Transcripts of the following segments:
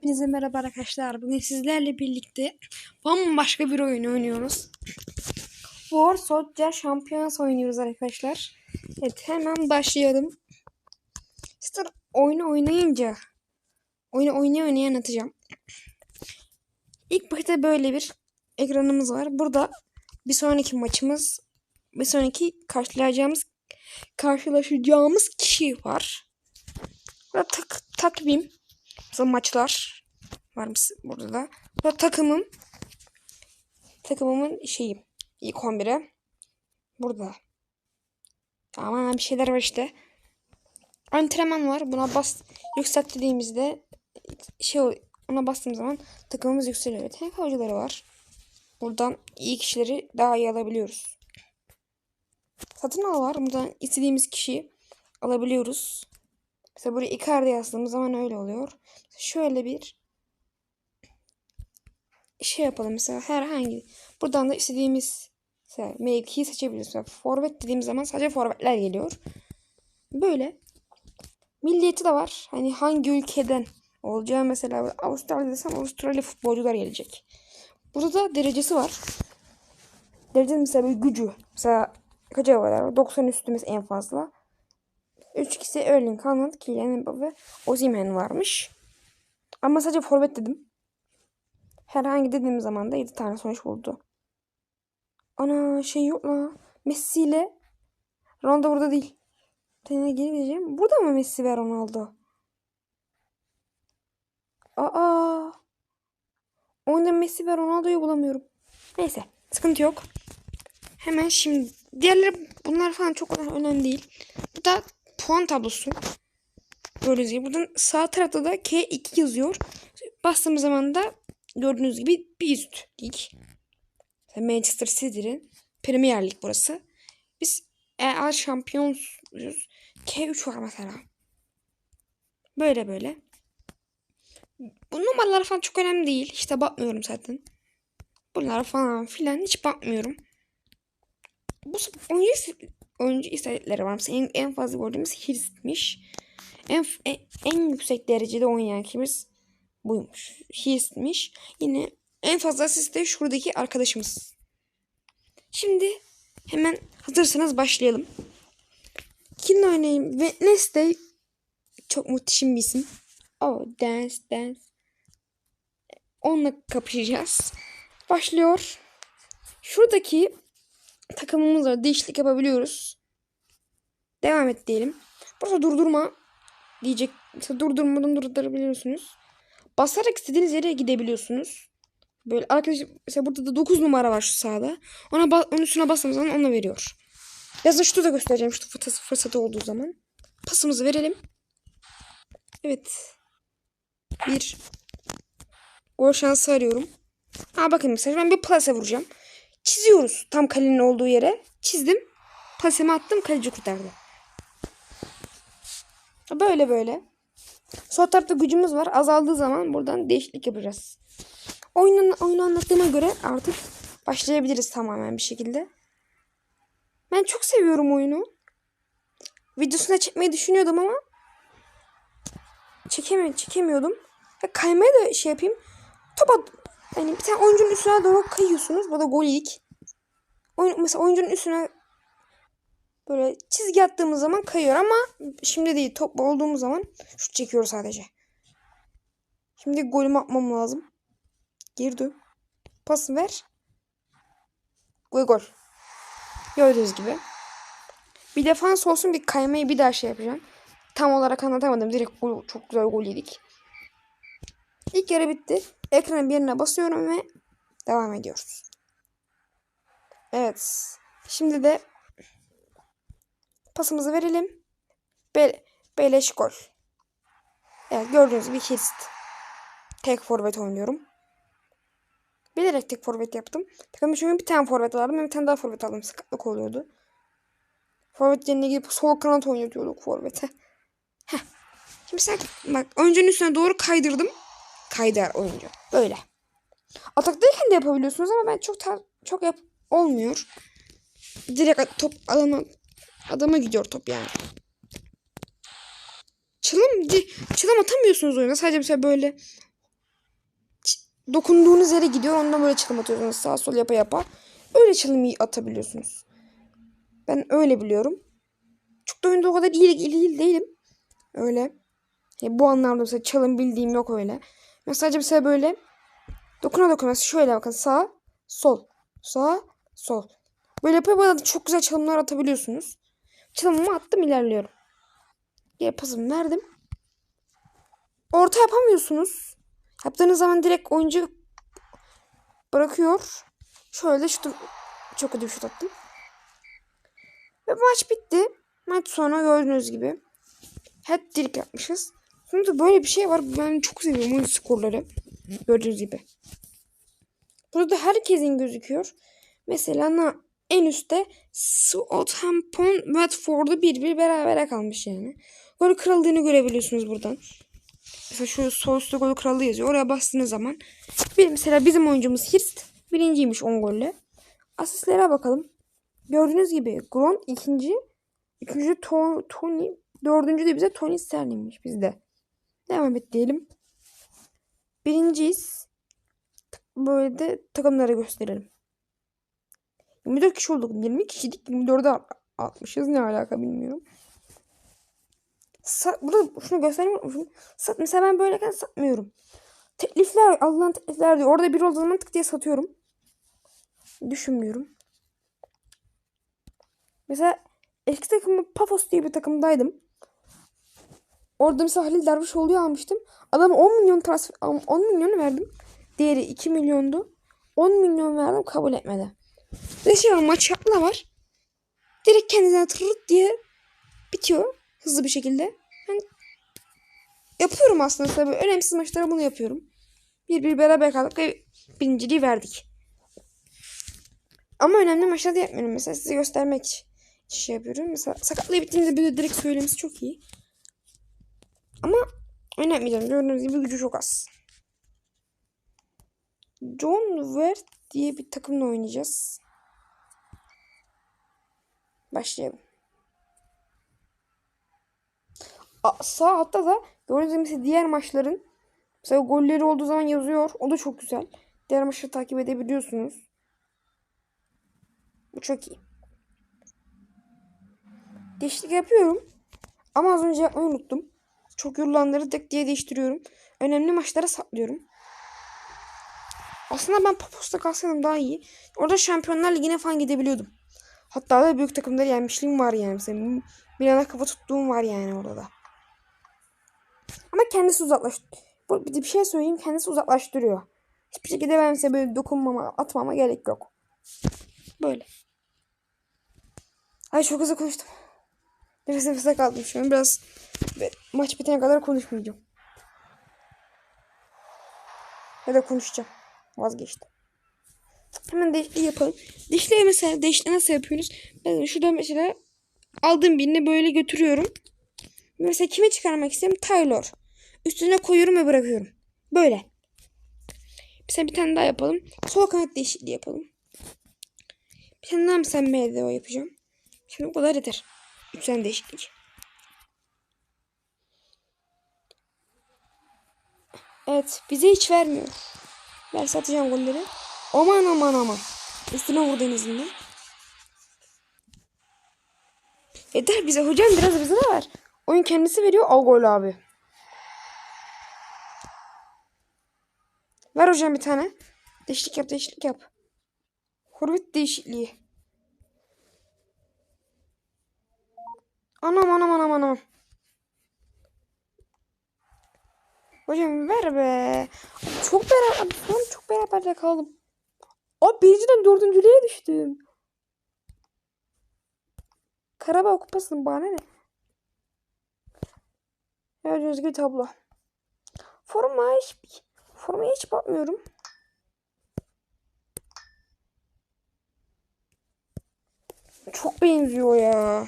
Hepinize merhaba arkadaşlar. Bugün sizlerle birlikte bambaşka bir oyun oynuyoruz. War Soldier Champions oynuyoruz arkadaşlar. Evet hemen başlayalım. İşte oyunu oynayınca oyunu oynaya oynaya anlatacağım. İlk başta böyle bir ekranımız var. Burada bir sonraki maçımız bir sonraki karşılayacağımız karşılaşacağımız kişi var. Burada tak, takvim Mesela maçlar var mı burada da. Burada takımım. Takımımın şeyi. ilk 11'e. Burada. Ama bir şeyler var işte. Antrenman var. Buna bas yükselt dediğimizde şey ona bastığım zaman takımımız yükseliyor. Tek hocaları var. Buradan iyi kişileri daha iyi alabiliyoruz. Satın al var. Buradan istediğimiz kişiyi alabiliyoruz. Mesela buraya Icardi yazdığımız zaman öyle oluyor. Şöyle bir şey yapalım mesela herhangi buradan da istediğimiz mesela mevkiyi seçebiliriz. Mesela forvet dediğimiz zaman sadece forvetler geliyor. Böyle milliyeti de var. Hani hangi ülkeden olacağı mesela Avustralya desem Avustralya futbolcular gelecek. Burada da derecesi var. Derece mesela bir gücü. Mesela kaç var? 90 üstümüz en fazla. 3 kişi Erling Haaland, Kylian Mbappe ve Osimhen varmış. Ama sadece forvet dedim. Herhangi dediğim zaman da 7 tane sonuç buldu. Ana şey yok la. Messi ile Ronaldo burada değil. Tene geri diyeceğim. Burada mı Messi ve Ronaldo? Aa. Oyunda Messi ve Ronaldo'yu bulamıyorum. Neyse. Sıkıntı yok. Hemen şimdi diğerleri bunlar falan çok önemli değil. Bu da puan tablosu. Gördüğünüz gibi buradan sağ tarafta da K2 yazıyor. Bastığımız zaman da gördüğünüz gibi bir üst lig. Manchester City'nin Premier Lig burası. Biz eğer şampiyonuz K3 var mesela. Böyle böyle. Bu numaralar falan çok önemli değil. İşte bakmıyorum zaten. Bunlara falan filan hiç bakmıyorum. Bu oyuncu oyuncu istatistikleri var. En, en fazla gördüğümüz Hirst'miş. En, en, en yüksek derecede oynayan kimiz buymuş. Hirst'miş. Yine en fazla asist de şuradaki arkadaşımız. Şimdi hemen hazırsanız başlayalım. Kimle oynayayım? Wednesday çok muhteşem bir isim. Oh dance dance. Onunla kapışacağız. Başlıyor. Şuradaki takımımızla değişiklik yapabiliyoruz. Devam et diyelim. Burada durdurma diyecek. Mesela durdurmadan durdurabiliyorsunuz. Basarak istediğiniz yere gidebiliyorsunuz. Böyle arkadaşlar mesela burada da 9 numara var şu sağda. Ona onun üstüne bastığımız zaman ona veriyor. Yazın şunu da göstereceğim şu fırsatı, fırsatı olduğu zaman. Pasımızı verelim. Evet. Bir gol şansı arıyorum. Ha bakın mesela ben bir plase vuracağım. Çiziyoruz tam kalenin olduğu yere. Çizdim. Pasemi attım kaleci kurtardı. Böyle böyle. Sol tarafta gücümüz var. Azaldığı zaman buradan değişiklik yapacağız. Oyunun, oyunu anlattığıma göre artık başlayabiliriz tamamen bir şekilde. Ben çok seviyorum oyunu. Videosuna çekmeyi düşünüyordum ama çekemi çekemiyordum. Ve kaymaya da şey yapayım. Top at yani bir tane oyuncunun üstüne doğru kayıyorsunuz. Bu da gol ilk. Oyun, mesela oyuncunun üstüne böyle çizgi attığımız zaman kayıyor ama şimdi değil top olduğumuz zaman şut çekiyor sadece. Şimdi golümü atmam lazım. Girdi. Pas ver. Gol gol. Gördüğünüz gibi. Bir defans olsun bir kaymayı bir daha şey yapacağım. Tam olarak anlatamadım. Direkt gol, çok güzel gol yedik. İlk yarı bitti. Ekranın birine basıyorum ve devam ediyoruz. Evet. Şimdi de pasımızı verelim. Be beleş gol. Evet gördüğünüz gibi Hirst. Tek forvet oynuyorum. Bilerek tek forvet yaptım. Takım çünkü bir tane forvet aldım. Bir tane daha forvet aldım. Sakatlık oluyordu. Forvet yerine gidip sol kanat oynatıyorduk forvete. Heh. Şimdi sen bak oyuncunun üstüne doğru kaydırdım kaydar oyuncu. Böyle. Ataktayken de yapabiliyorsunuz ama ben çok çok yap olmuyor. Direkt top adama adama gidiyor top yani. Çılım çılım atamıyorsunuz oyuna. Sadece mesela böyle dokunduğunuz yere gidiyor. Ondan böyle çalım atıyorsunuz sağ sol yapa yapa. Öyle çalım atabiliyorsunuz. Ben öyle biliyorum. Çok da oyunda o kadar iyi, iyi değil değilim. Öyle. Yani bu anlamda mesela çalım bildiğim yok öyle. Sadece mesela böyle dokuna dokuna şöyle bakın sağ sol sağ sol. Böyle yapıyor böyle çok güzel çalımlar atabiliyorsunuz. Çalımımı attım ilerliyorum. Geri pasımı verdim. Orta yapamıyorsunuz. Yaptığınız zaman direkt oyuncu bırakıyor. Şöyle şutum çok kötü bir şut attım. Ve maç bitti. Maç sonra gördüğünüz gibi hat-trick yapmışız. Sonra böyle bir şey var. Ben çok seviyorum oyun skorları. Gördüğünüz gibi. Burada herkesin gözüküyor. Mesela en üstte Southampton Watford'u bir bir berabere kalmış yani. Gol krallığını görebiliyorsunuz buradan. Mesela şu üstte gol krallığı yazıyor. Oraya bastığınız zaman bir mesela bizim oyuncumuz Hirst birinciymiş 10 golle. Asistlere bakalım. Gördüğünüz gibi Grant ikinci. Üçüncü to Tony. Dördüncü de bize Tony Sterling'miş bizde. Devam et diyelim. Birinciyiz. Böyle de takımlara gösterelim. 24 kişi olduk. 20 kişilik 24'e atmışız. Ne alaka bilmiyorum. Sa burada şunu göstereyim. Sat mesela ben böyleyken satmıyorum. Teklifler Allah'ın teklifler diyor. Orada bir olduğu zaman tık diye satıyorum. Düşünmüyorum. Mesela eski takımım Pafos diye bir takımdaydım. Orada mesela Halil Dervişoğlu'yu almıştım. Adama 10 milyon transfer 10 milyon verdim. Diğeri 2 milyondu. 10 milyon verdim kabul etmedi. Ve şey var maç yapma var. Direkt kendine tırırt diye bitiyor. Hızlı bir şekilde. Ben yapıyorum aslında tabii. Önemsiz maçlara bunu yapıyorum. Bir bir beraber kaldık ve birinciliği verdik. Ama önemli maçlarda yapmıyorum. Mesela size göstermek için şey yapıyorum. Mesela sakatlığı bittiğinde böyle direkt söylemesi çok iyi. Ama oynatmayacağım. Gördüğünüz gibi gücü çok az. John Wert diye bir takımla oynayacağız. Başlayalım. A, sağ altta da gördüğünüz gibi diğer maçların mesela golleri olduğu zaman yazıyor. O da çok güzel. Diğer maçları takip edebiliyorsunuz. Bu çok iyi. Değişiklik yapıyorum. Ama az önce yapmayı unuttum. Çok yorulanları tek diye değiştiriyorum. Önemli maçlara saklıyorum. Aslında ben Papos'ta kalsaydım daha iyi. Orada Şampiyonlar Ligi'ne falan gidebiliyordum. Hatta da büyük takımları yenmişliğim var yani. Mesela Milan'a kafa tuttuğum var yani orada da. Ama kendisi uzaklaş. Bu bir şey söyleyeyim kendisi uzaklaştırıyor. Hiçbir şekilde ben size böyle dokunmama, atmama gerek yok. Böyle. Ay çok hızlı konuştum. Nefes nefese kaldım şu an. Biraz maç bitene kadar konuşmayacağım. Ya da konuşacağım. Vazgeçtim. Hemen değişikliği yapalım. Değişikliği mesela değişikliği nasıl yapıyoruz? Ben şurada mesela aldığım birini böyle götürüyorum. Mesela kime çıkarmak istiyorum? Taylor. Üstüne koyuyorum ve bırakıyorum. Böyle. Mesela bir tane daha yapalım. Sol kanat değişikliği yapalım. Bir tane daha mesela MDO yapacağım. Şimdi bu kadar yeter. Üç tane değişiklik. Evet. Bize hiç vermiyor. Verse atacağım golleri. Aman aman aman. Üstüne vurdu en azından. Yeter bize. Hocam biraz bize de ver. Oyun kendisi veriyor. Al gol abi. Ver hocam bir tane. Değişiklik yap değişiklik yap. Horvit değişikliği. Anam anam anam anam. Hocam ver be. Çok beraber, an çok beraber kaldım. O birinciden dördüncülüğe düştüm. Karabağ kupasının bana ne? Gördüğünüz gibi tablo. Forma hiç, formaya hiç bakmıyorum. Çok benziyor ya.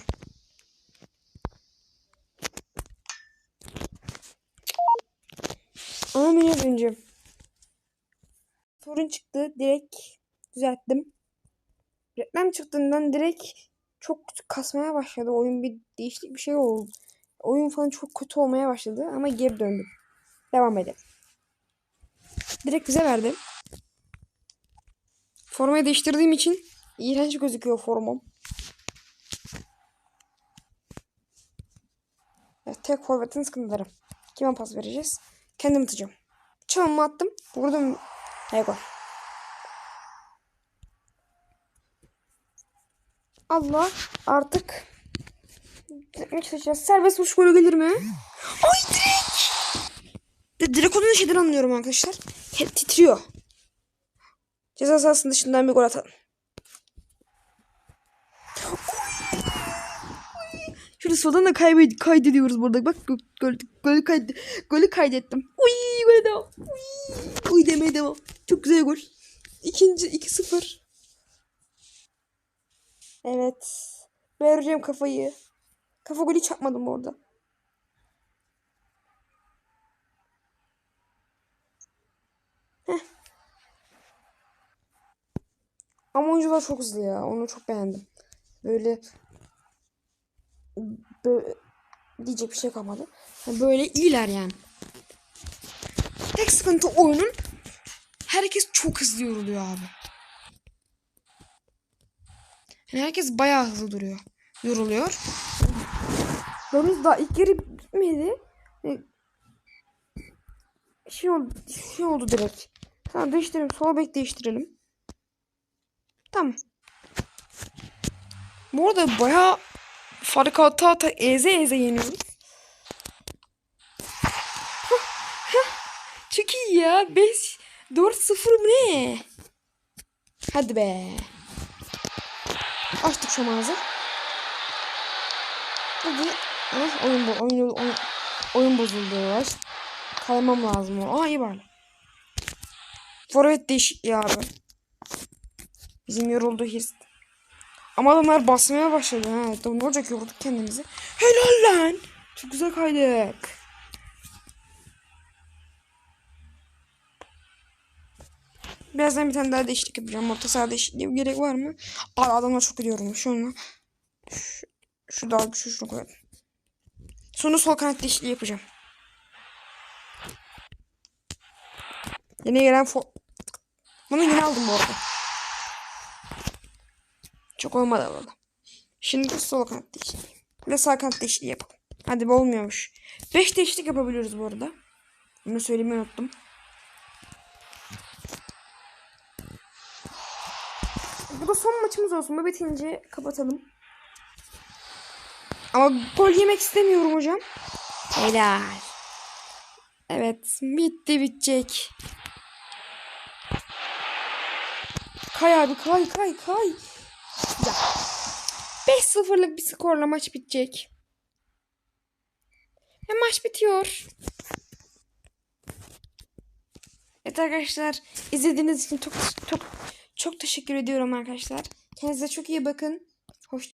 Biraz önce. Sorun çıktı. Direkt düzelttim. Reklam çıktığından direkt çok kasmaya başladı. Oyun bir değişiklik bir şey oldu. Oyun falan çok kötü olmaya başladı ama geri döndüm. Devam edelim. Direkt bize verdi. Formayı değiştirdiğim için iğrenç gözüküyor formam. Evet, tek forvetin sıkıntıları. Kime pas vereceğiz? Kendim atacağım. Çalımı attım. Vurdum. Hey gol. Allah artık ne çalışacağız? Serbest vuruş golü gelir mi? Ay direkt! Direkt olduğunu şeyden anlıyorum arkadaşlar. He, titriyor. Ceza sahasının dışından bir gol atalım. Şurada soldan da kaybed kaydediyoruz burada. Bak gol, gol, kaydet golü kaydettim. Uy gole devam. Uy, uy demeye devam. Çok güzel gol. İkinci 2-0. Evet. Vereceğim kafayı. Kafa golü çakmadım orada. Heh. Ama oyuncular çok hızlı ya. Onu çok beğendim. Böyle böyle diyecek bir şey kalmadı. Böyle iyiler yani. Tek sıkıntı oyunun herkes çok hızlı yoruluyor abi. Yani herkes bayağı hızlı duruyor. Yoruluyor. Yalnız daha ilk yarı bitmedi. E, Şey oldu, şey oldu direkt. Tamam değiştirelim. Sola bek değiştirelim. Tamam. Bu arada bayağı fark ata ata eze eze yeniyoruz. Çok iyi ya. 5 4 0 mı ne? Hadi be. Açtık şu ağzı. Hadi. Ah, oyun, bo oyun, oyun, oyun bozuldu yavaş. Kaymam lazım. Aa iyi bari. Forvet değişik ya abi. Bizim yoruldu his. Ama adamlar basmaya başladı ha. Tamam, ne olacak yorulduk kendimizi. Helal lan. Çok güzel kaydık. Birazdan bir tane daha değişiklik yapacağım. Orta saha değişikliğe gerek var mı? Aa, adamlar çok gidiyorum. Şunu. Şu, şu daha güçlü şunu koyalım. Sonra sol kanat değişikliği yapacağım. Yine gelen fo... Bunu yine aldım bu arada. Çok olmadı valla. Şimdi sol kanat değişikliği. Bir de sağ kanat değişikliği yapalım. Hadi bu olmuyormuş. 5 değişiklik yapabiliyoruz bu arada. Bunu söylemeyi unuttum. Bu da son maçımız olsun. Bu bitince kapatalım. Ama gol yemek istemiyorum hocam. Helal. Evet. Bitti bitecek. Kay abi kay kay kay. Ya. 5-0'lık bir skorla maç bitecek. Ve maç bitiyor. Evet arkadaşlar izlediğiniz için çok çok çok teşekkür ediyorum arkadaşlar. Kendinize çok iyi bakın. Hoş